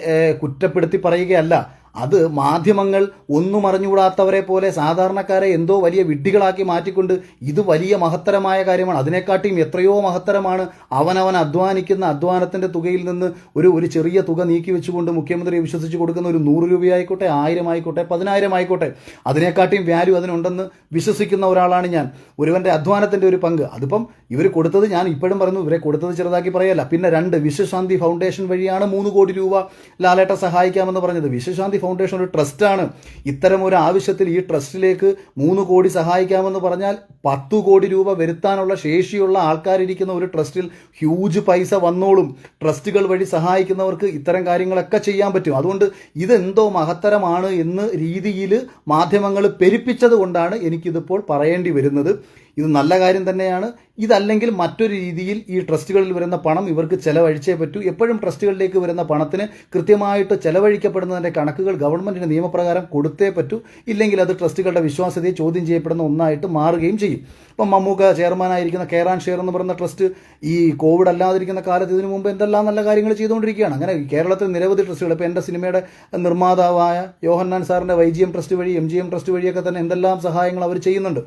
കുറ്റപ്പെടുത്തി പറയുകയല്ല. അത് മാധ്യമങ്ങൾ ഒന്നും അറിഞ്ഞുകൂടാത്തവരെ പോലെ സാധാരണക്കാരെ എന്തോ വലിയ വിഡ്ഢികളാക്കി മാറ്റിക്കൊണ്ട് ഇത് വലിയ മഹത്തരമായ കാര്യമാണ്. അതിനെക്കാട്ടിയും എത്രയോ മഹത്തരമാണ് അവനവൻ അധ്വാനിക്കുന്ന അധ്വാനത്തിന്റെ തുകയിൽ നിന്ന് ഒരു ഒരു ചെറിയ തുക നീക്കി വെച്ചുകൊണ്ട് മുഖ്യമന്ത്രിയെ വിശ്വസിച്ച് കൊടുക്കുന്ന ഒരു നൂറ് രൂപയായിക്കോട്ടെ ആയിരം ആയിക്കോട്ടെ പതിനായിരം ആയിക്കോട്ടെ അതിനെക്കാട്ടിയും വാല്യൂ അതിനുണ്ടെന്ന് വിശ്വസിക്കുന്ന ഒരാളാണ് ഞാൻ. ഒരുവന്റെ അധ്വാനത്തിന്റെ ഒരു പങ്ക്. അതിപ്പം ഇവർ കൊടുത്തത് ഞാൻ ഇപ്പോഴും പറയുന്നു ഇവരെ കൊടുത്തത് ചെറുതാക്കി പറയല്ല. പിന്നെ രണ്ട് വിശ്വശാന്തി ഫൗണ്ടേഷൻ വഴിയാണ് മൂന്ന് കോടി രൂപ ലാലേട്ട സഹായിക്കാമെന്ന് പറഞ്ഞത്. വിശ്വശാന്തി ഫൗണ്ടേഷൻ ഒരു ട്രസ്റ്റാണ്. ഇത്തരം ഒരു ആവശ്യത്തിൽ ഈ ട്രസ്റ്റിലേക്ക് മൂന്ന് കോടി സഹായിക്കാമെന്ന് പറഞ്ഞാൽ പത്തു കോടി രൂപ വരുത്താനുള്ള ശേഷിയുള്ള ആൾക്കാരിരിക്കുന്ന ഒരു ട്രസ്റ്റിൽ ഹ്യൂജ് പൈസ വന്നോളും. ട്രസ്റ്റുകൾ വഴി സഹായിക്കുന്നവർക്ക് ഇത്തരം കാര്യങ്ങളൊക്കെ ചെയ്യാൻ പറ്റും. അതുകൊണ്ട് ഇതെന്തോ മഹത്തരമാണ് എന്ന് രീതിയിൽ മാധ്യമങ്ങൾ പെരുപ്പിച്ചത് കൊണ്ടാണ് എനിക്കിതിപ്പോൾ പറയേണ്ടി വരുന്നത്. ഇത് നല്ല കാര്യം തന്നെയാണ്. ഇതല്ലെങ്കിൽ മറ്റൊരു രീതിയിൽ ഈ ട്രസ്റ്റുകളിൽ വരുന്ന പണം ഇവർക്ക് ചെലവഴിച്ചേ പറ്റൂ. എപ്പോഴും ട്രസ്റ്റുകളിലേക്ക് വരുന്ന പണത്തിന് കൃത്യമായിട്ട് ചെലവഴിക്കപ്പെടുന്നതിന്റെ കണക്കുകൾ ഗവൺമെന്റിന് നിയമപ്രകാരം കൊടുത്തേ പറ്റൂ. ഇല്ലെങ്കിൽ അത് ട്രസ്റ്റുകളുടെ വിശ്വാസ്യതയെ ചോദ്യം ചെയ്യപ്പെടുന്ന ഒന്നായിട്ട് മാറുകയും ചെയ്യും. ഇപ്പം മമ്മൂക്ക ചെയർമാനായിരിക്കുന്ന കെയർ ആൻഡ് ഷെയർ എന്ന് പറയുന്ന ട്രസ്റ്റ് ഈ കോവിഡ് അല്ലാതിരിക്കുന്ന കാലത്ത് ഇതിനു മുമ്പ് എന്തെല്ലാം നല്ല കാര്യങ്ങൾ ചെയ്തുകൊണ്ടിരിക്കുകയാണ്. അങ്ങനെ കേരളത്തിൽ നിരവധി ട്രസ്റ്റുകൾ ഇപ്പോൾ എന്റെ സിനിമയുടെ നിർമ്മാതാവായ യോഹന്നാൻ സാറിന്റെ വൈ ജി എം ട്രസ്റ്റ് വഴി എം ജി എം ട്രസ്റ്റ് വഴിയൊക്കെ തന്നെ എന്തെല്ലാം സഹായങ്ങൾ അവർ ചെയ്യുന്നുണ്ട്.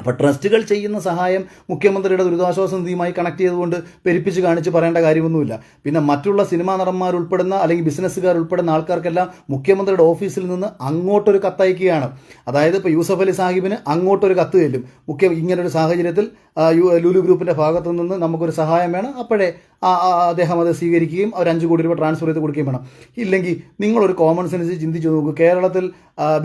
അപ്പോൾ ട്രസ്റ്റുകൾ ചെയ്യുന്ന സഹായം മുഖ്യമന്ത്രിയുടെ ദുരിതാശ്വാസ നിധിയുമായി കണക്ട് ചെയ്തുകൊണ്ട് പെരുപ്പിച്ച് കാണിച്ച് പറയേണ്ട കാര്യമൊന്നുമില്ല. പിന്നെ മറ്റുള്ള സിനിമാ നടന്മാർ ഉൾപ്പെടുന്ന അല്ലെങ്കിൽ ബിസിനസ്സുകാർ ഉൾപ്പെടുന്ന ആൾക്കാർക്കെല്ലാം മുഖ്യമന്ത്രിയുടെ ഓഫീസിൽ നിന്ന് അങ്ങോട്ടൊരു കത്തയക്കുകയാണ്. അതായത് ഇപ്പോൾ യൂസഫ് അലി സാഹിബിന് അങ്ങോട്ടൊരു കത്ത് ചെല്ലും മുഖ്യ ഇങ്ങനൊരു സാഹചര്യത്തിൽ ലുലു ഗ്രൂപ്പിന്റെ ഭാഗത്തു നിന്ന് നമുക്കൊരു സഹായം വേണം. അപ്പോഴേ അദ്ദേഹം അത് സ്വീകരിക്കുകയും അവർ അഞ്ച് കോടി രൂപ ട്രാൻസ്ഫർ ചെയ്ത് കൊടുക്കുകയും വേണം. ഇല്ലെങ്കിൽ നിങ്ങളൊരു കോമൺ സെൻസ് ചിന്തിച്ചു നോക്കൂ. കേരളത്തിൽ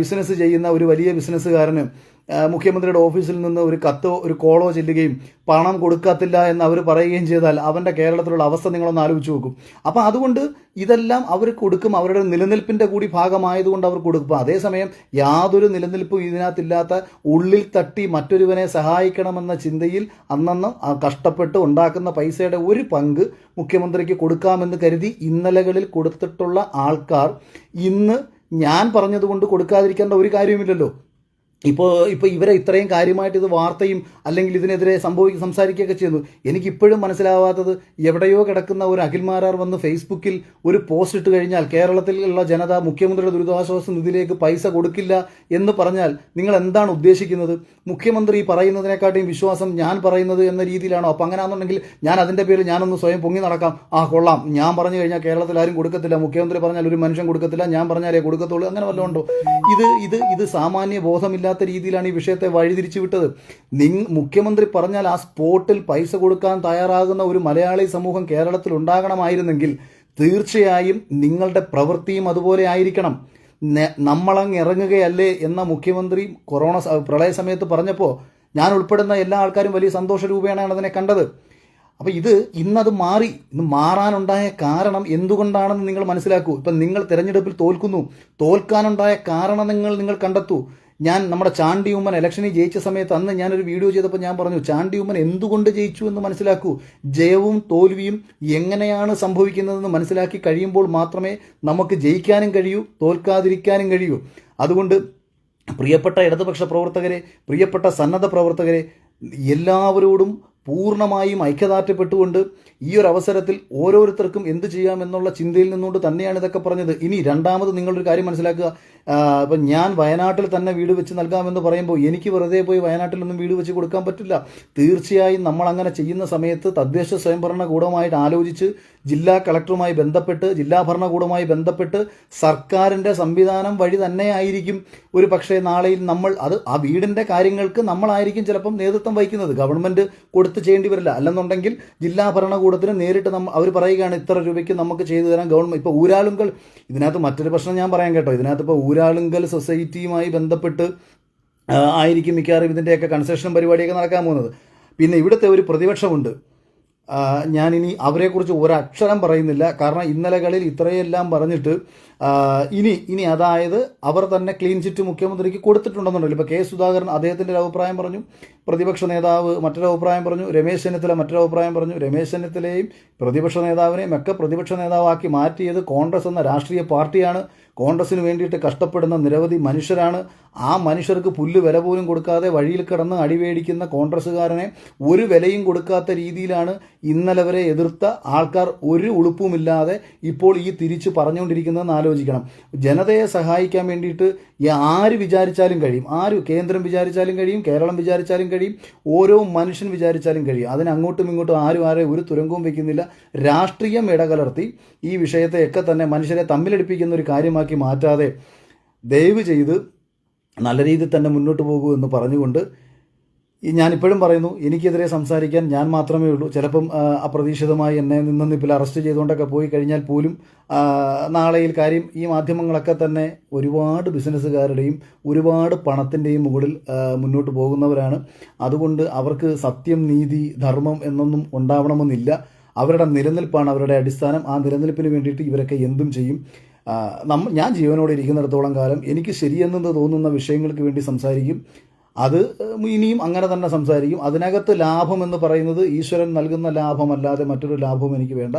ബിസിനസ് ചെയ്യുന്ന ഒരു വലിയ ബിസിനസ്സുകാരന് മുഖ്യമന്ത്രിയുടെ ഓഫീസിൽ നിന്ന് ഒരു കത്തോ ഒരു കോളോ ചെല്ലുകയും പണം കൊടുക്കത്തില്ല എന്ന് അവർ പറയുകയും ചെയ്താൽ അവന്റെ കേരളത്തിലുള്ള അവസ്ഥ നിങ്ങളൊന്ന് ആലോചിച്ച് നോക്കും. അപ്പോൾ അതുകൊണ്ട് ഇതെല്ലാം അവർ കൊടുക്കും. അവരുടെ നിലനിൽപ്പിന്റെ കൂടി ഭാഗമായതുകൊണ്ട് അവർ കൊടുക്കും. അതേസമയം യാതൊരു നിലനിൽപ്പും ഇതിനകത്തില്ലാത്ത ഉള്ളിൽ തട്ടി മറ്റൊരുവനെ സഹായിക്കണമെന്ന ചിന്തയിൽ അന്നന്ന് കഷ്ടപ്പെട്ട് ഉണ്ടാക്കുന്ന പൈസയുടെ ഒരു പങ്ക് മുഖ്യമന്ത്രിക്ക് കൊടുക്കാമെന്ന് കരുതി ഇന്നലകളിൽ കൊടുത്തിട്ടുള്ള ആൾക്കാർ ഇന്ന് ഞാൻ പറഞ്ഞതുകൊണ്ട് കൊടുക്കാതിരിക്കേണ്ട ഒരു കാര്യവുമില്ലല്ലോ. ഇപ്പോൾ ഇപ്പോൾ ഇവരെ ഇത്രയും കാര്യമായിട്ട് ഇത് വാർത്തയും അല്ലെങ്കിൽ ഇതിനെതിരെ സംഭവിക്കുക സംസാരിക്കുകയൊക്കെ ചെയ്യുന്നു. എനിക്കിപ്പോഴും മനസ്സിലാവാത്തത് എവിടെയോ കിടക്കുന്ന ഒരു അഖിൽമാരാർ വന്ന് ഫേസ്ബുക്കിൽ ഒരു പോസ്റ്റ് ഇട്ട് കഴിഞ്ഞാൽ കേരളത്തിലുള്ള ജനത മുഖ്യമന്ത്രിയുടെ ദുരിതാശ്വാസ നിധിയിലേക്ക് പൈസ കൊടുക്കില്ല എന്ന് പറഞ്ഞാൽ നിങ്ങൾ എന്താണ് ഉദ്ദേശിക്കുന്നത്? മുഖ്യമന്ത്രി പറയുന്നതിനെക്കാട്ടിയും വിശ്വാസം ഞാൻ പറയുന്നത് എന്ന രീതിയിലാണോ? അപ്പം അങ്ങനെയാണെന്നുണ്ടെങ്കിൽ ഞാൻ അതിന്റെ പേരിൽ ഞാനൊന്ന് സ്വയം പൊങ്ങി നടക്കാം. ആ കൊള്ളാം. ഞാൻ പറഞ്ഞു കഴിഞ്ഞാൽ കേരളത്തിൽ ആരും കൊടുക്കത്തില്ല. മുഖ്യമന്ത്രി പറഞ്ഞാൽ ഒരു മനുഷ്യൻ കൊടുക്കത്തില്ല. ഞാൻ പറഞ്ഞാലേ കൊടുക്കത്തുള്ളൂ. അങ്ങനെ വല്ലതും ഉണ്ടോ? ഇത് ഇത് ഇത് സാമാന്യ ബോധമില്ലാത്ത രീതിയിലാണ് ഈ വിഷയത്തെ വഴിതിരിച്ചു വിട്ടത് നിങ് മുഖ്യമന്ത്രി പറഞ്ഞാൽ ആ സ്പോട്ടിൽ പൈസ കൊടുക്കാൻ തയ്യാറാകുന്ന ഒരു മലയാളി സമൂഹം കേരളത്തിൽ ഉണ്ടാകണമായിരുന്നെങ്കിൽ തീർച്ചയായും നിങ്ങളുടെ പ്രവൃത്തിയും അതുപോലെ ആയിരിക്കണം. നമ്മളങ്ങ് ഇറങ്ങുകയല്ലേ എന്ന മുഖ്യമന്ത്രി കൊറോണ പ്രളയ സമയത്ത് പറഞ്ഞപ്പോൾ ഞാൻ ഉൾപ്പെടുന്ന എല്ലാ ആൾക്കാരും വലിയ സന്തോഷ രൂപേണയാണ് അതിനെ കണ്ടത്. അപ്പോൾ ഇത് ഇന്നത് മാറി ഇന്ന് മാറാനുണ്ടായ കാരണം എന്തുകൊണ്ടാണെന്ന് നിങ്ങൾ മനസ്സിലാക്കൂ. ഇപ്പം നിങ്ങൾ തിരഞ്ഞെടുപ്പിൽ തോൽക്കുന്നു. തോൽക്കാനുണ്ടായ കാരണങ്ങൾ നിങ്ങൾ കണ്ടെത്തൂ. ഞാൻ നമ്മുടെ ചാണ്ടി ഉമ്മൻ ഇലക്ഷനിൽ ജയിച്ച സമയത്ത് അന്ന് ഞാനൊരു വീഡിയോ ചെയ്തപ്പോൾ ഞാൻ പറഞ്ഞു ചാണ്ടി ഉമ്മൻ എന്തുകൊണ്ട് ജയിച്ചു എന്ന് മനസ്സിലാക്കൂ. ജയവും തോൽവിയും എങ്ങനെയാണ് സംഭവിക്കുന്നതെന്ന് മനസ്സിലാക്കി കഴിയുമ്പോൾ മാത്രമേ നമുക്ക് ജയിക്കാനും കഴിയൂ തോൽക്കാതിരിക്കാനും കഴിയൂ. അതുകൊണ്ട് പ്രിയപ്പെട്ട ഇടതുപക്ഷ പ്രവർത്തകരെ പ്രിയപ്പെട്ട സന്നദ്ധ പ്രവർത്തകരെ എല്ലാവരോടും പൂർണമായും ഐക്യദാർഢ്യപ്പെട്ടുകൊണ്ട് ഈ ഒരു അവസരത്തിൽ ഓരോരുത്തർക്കും എന്ത് ചെയ്യാമെന്നുള്ള ചിന്തയിൽ നിന്നുകൊണ്ട് തന്നെയാണ് ഇതൊക്കെ പറഞ്ഞത്. ഇനി രണ്ടാമത് നിങ്ങളൊരു കാര്യം മനസ്സിലാക്കുക. ഇപ്പം ഞാൻ വയനാട്ടിൽ തന്നെ വീട് വെച്ച് നൽകാമെന്ന് പറയുമ്പോൾ എനിക്ക് വെറുതെ പോയി വയനാട്ടിലൊന്നും വീട് വെച്ച് കൊടുക്കാൻ പറ്റില്ല. തീർച്ചയായും നമ്മൾ അങ്ങനെ ചെയ്യുന്ന സമയത്ത് തദ്ദേശ സ്വയംഭരണ കൂടമായിട്ട് ആലോചിച്ച് ജില്ലാ കളക്ടറുമായി ബന്ധപ്പെട്ട് ജില്ലാ ഭരണകൂടവുമായി ബന്ധപ്പെട്ട് സർക്കാരിന്റെ സംവിധാനം വഴി തന്നെ ആയിരിക്കും. ഒരു പക്ഷേ നാളെയിൽ നമ്മൾ അത് ആ വീടിന്റെ കാര്യങ്ങൾക്ക് നമ്മളായിരിക്കും ചിലപ്പം നേതൃത്വം വഹിക്കുന്നത്. ഗവൺമെന്റ് കൊടുത്ത് ചെയ്യേണ്ടി വരില്ല. അല്ലെന്നുണ്ടെങ്കിൽ ജില്ലാ ഭരണകൂടത്തിന് നേരിട്ട് നമ്മൾ അവർ പറയുകയാണ് ഇത്ര രൂപയ്ക്ക് നമുക്ക് ചെയ്തു തരാൻ ഗവൺമെന്റ് ഇപ്പോൾ ഊരാളുങ്കൽ ഇതിനകത്ത് മറ്റൊരു പ്രശ്നം ഞാൻ പറയാൻ കേട്ടോ. ഇതിനകത്ത് ഇപ്പോൾ ഊരാളുങ്കൽ സൊസൈറ്റിയുമായി ബന്ധപ്പെട്ട് ആയിരിക്കും മിക്കവാറും ഇതിന്റെയൊക്കെ കൺസെഷൻ പരിപാടിയൊക്കെ നടക്കാൻ പോകുന്നത്. പിന്നെ ഇവിടുത്തെ ഒരു പ്രതിപക്ഷമുണ്ട്. ഞാനിനി അവരെക്കുറിച്ച് ഒരക്ഷരം പറയുന്നില്ല. കാരണം ഇന്നലകളിൽ ഇത്രയെല്ലാം പറഞ്ഞിട്ട് ഇനി ഇനി അതായത് അവർ തന്നെ ക്ലീൻ ചിറ്റ് മുഖ്യമന്ത്രിക്ക് കൊടുത്തിട്ടുണ്ടെന്നുണ്ടല്ലോ. ഇപ്പോൾ കെ സുധാകരൻ അദ്ദേഹത്തിന്റെ ഒരു അഭിപ്രായം പറഞ്ഞു പ്രതിപക്ഷ നേതാവ് മറ്റൊരു അഭിപ്രായം പറഞ്ഞു രമേശ് ചെന്നിത്തല മറ്റൊരു അഭിപ്രായം പറഞ്ഞു. രമേശ് ചെന്നിത്തലയും പ്രതിപക്ഷ നേതാവിനെയും ഒക്കെ പ്രതിപക്ഷ നേതാവാക്കി മാറ്റിയത് കോൺഗ്രസ് എന്ന രാഷ്ട്രീയ പാർട്ടിയാണ്. കോൺഗ്രസിന് വേണ്ടിയിട്ട് കഷ്ടപ്പെടുന്ന നിരവധി മനുഷ്യരാണ്. ആ മനുഷ്യർക്ക് പുല്ല് വില പോലും കൊടുക്കാതെ വഴിയിൽ കിടന്ന് അടിവേടിക്കുന്ന കോൺഗ്രസ്സുകാരനെ ഒരു വിലയും കൊടുക്കാത്ത രീതിയിലാണ് ഇന്നലെ വരെ എതിർത്ത ആൾക്കാർ ഒരു ഉളുപ്പുമില്ലാതെ ഇപ്പോൾ ഈ തിരിച്ച് പറഞ്ഞുകൊണ്ടിരിക്കുന്നതെന്ന് ആലോചിക്കണം. ജനതയെ സഹായിക്കാൻ വേണ്ടിയിട്ട് ആര് വിചാരിച്ചാലും കഴിയും. ആര് കേന്ദ്രം വിചാരിച്ചാലും കഴിയും കേരളം വിചാരിച്ചാലും കഴിയും ഓരോ മനുഷ്യൻ വിചാരിച്ചാലും കഴിയും. അതിന് അങ്ങോട്ടും ഇങ്ങോട്ടും ആരും ആരെ ഒരു തുരങ്കവും വയ്ക്കുന്നില്ല രാഷ്ട്രീയം ഇടകലർത്തി ഈ വിഷയത്തെയൊക്കെ തന്നെ മനുഷ്യരെ തമ്മിലടിപ്പിക്കുന്ന ഒരു കാര്യമാക്കി മാറ്റാതെ ദയവ് ചെയ്ത് നല്ല രീതിയിൽ തന്നെ മുന്നോട്ട് പോകൂ എന്ന് പറഞ്ഞുകൊണ്ട് ഞാനിപ്പോഴും പറയുന്നു എനിക്കെതിരെ സംസാരിക്കാൻ ഞാൻ മാത്രമേ ഉള്ളൂ. ചിലപ്പം അപ്രതീക്ഷിതമായി എന്നെ നിന്നിപ്പിൽ അറസ്റ്റ് ചെയ്തുകൊണ്ടൊക്കെ പോയി കഴിഞ്ഞാൽ പോലും നാളെയിൽ കാര്യം ഈ മാധ്യമങ്ങളൊക്കെ തന്നെ ഒരുപാട് ബിസിനസ്സുകാരുടെയും ഒരുപാട് പണത്തിന്റെയും മുകളിൽ മുന്നോട്ട് പോകുന്നവരാണ്. അതുകൊണ്ട് അവർക്ക് സത്യം നീതി ധർമ്മം എന്നൊന്നും ഉണ്ടാവണമെന്നില്ല. അവരുടെ നിലനിൽപ്പാണ് അവരുടെ അടിസ്ഥാനം. ആ നിലനിൽപ്പിന് വേണ്ടിയിട്ട് ഇവരൊക്കെ എന്തും ചെയ്യും. ഞാൻ ജീവനോടെ ഇരിക്കുന്നിടത്തോളം കാലം എനിക്ക് ശരിയെന്ന് തോന്നുന്ന വിഷയങ്ങൾക്ക് വേണ്ടി സംസാരിക്കും. അത് ഇനിയും അങ്ങനെ തന്നെ സംസാരിക്കും. അതിനകത്ത് ലാഭം എന്ന് പറയുന്നത് ഈശ്വരൻ നൽകുന്ന ലാഭമല്ലാതെ മറ്റൊരു ലാഭവും എനിക്ക് വേണ്ട.